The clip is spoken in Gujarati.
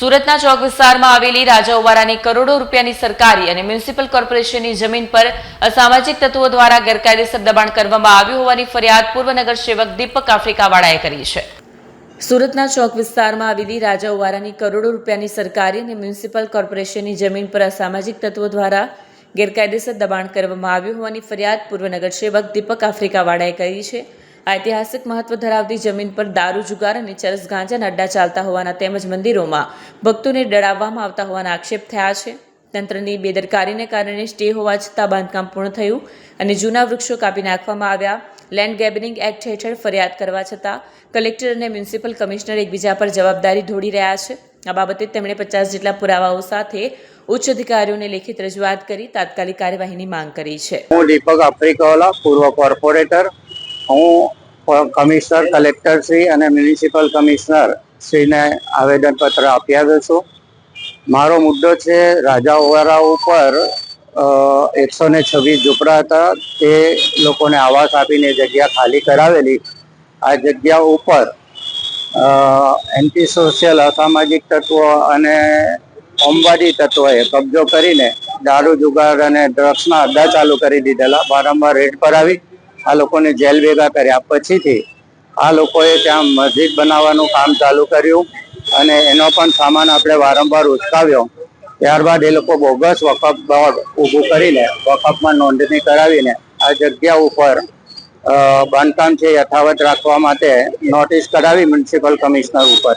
સુરતના ચોક વિસ્તારમાં આવેલી રાજા ઉવારાની કરોડો રૂપિયાની સરકારી અને મ્યુનિસિપલ કોર્પોરેશનની જમીન પર અસામાજિક તત્વો દ્વારા ગેરકાયદેસર દબાણ કરવામાં આવ્યું હોવાની ફરિયાદ પૂર્વ નગરસેવક દીપક આફ્રિકાવાળાએ કરી છે. સુરતના ચોક વિસ્તારમાં આવેલી રાજા ઉવારાની કરોડો રૂપિયાની સરકારી અને મ્યુનિસિપલ કોર્પોરેશનની જમીન પર અસામાજિક તત્વો દ્વારા ગેરકાયદેસર દબાણ કરવામાં આવ્યું હોવાની ફરિયાદ પૂર્વ નગરસેવક દીપક આફ્રિકાવાળાએ કરી છે. ઐતિહાસિક મહત્વ ધરાવતી જમીન પર દારૂ જુગાર અને ચરસ ગાંજાના અડ્ડા ચાલતા હોવાના તેમજ મંદિરોમાં ભક્તોને ડરાવવામાં આવતા હોવાના આક્ષેપ થયા છે. તંત્રની બેદરકારીને કારણે સ્ટે હોવા છતાં બાંધકામ પૂર્ણ થયું અને જૂના વૃક્ષો કાપી નાખવામાં આવ્યા. લેન્ડ ગેબરિંગ એક્ટ હેઠળ ફરિયાદ કરવા છતાં કલેક્ટર અને મ્યુનિસિપલ કમિશનર એકબીજા પર જવાબદારી ઢોળી રહ્યા છે. આ બાબતે તેમણે પચાસ જેટલા પુરાવાઓ સાથે ઉચ્ચ અધિકારીઓને લેખિત રજૂઆત કરી તાત્કાલિક કાર્યવાહીની માંગ કરી છે. હું દીપક આફ્રિકાવાલા, પૂર્વ કોર્પોરેટર હું કમિશનર, કલેક્ટર શ્રી અને મ્યુનિસિપલ કમિશનર શ્રીને આવેદનપત્ર આપી આવ્યો છું. મારો મુદ્દો છે રાજા ઓવારા ઉપર એકસો ને છવ્વીસ ઝૂંપડા હતા. તે લોકોને આવાસ આપીને જગ્યા ખાલી કરાવેલી. આ જગ્યા ઉપર એન્ટી સોશિયલ અસામાજિક તત્વો અને કોમવાદી તત્વોએ કબજો કરીને દારૂ, જુગાર અને ડ્રગ્સના અડ્ડા ચાલુ કરી દીધેલા. વારંવાર રેડ પર આવી. આ લોકોને જેલ ભેગા કર્યા. પછીથી આ લોકોએ ત્યાં મસ્જિદ બનાવવાનું કામ ચાલુ કર્યું અને એનો પણ સામાન આપણે વારંવાર ઉચકાવ્યો. ત્યારબાદ એ લોકો બોગસ વકફ બોર્ડ ઊભું કરીને વકફમાં નોંધણી કરાવીને આ જગ્યા ઉપર બાંધકામ છે યથાવત રાખવા માટે નોટિસ કરાવી મ્યુનિસિપલ કમિશનર ઉપર.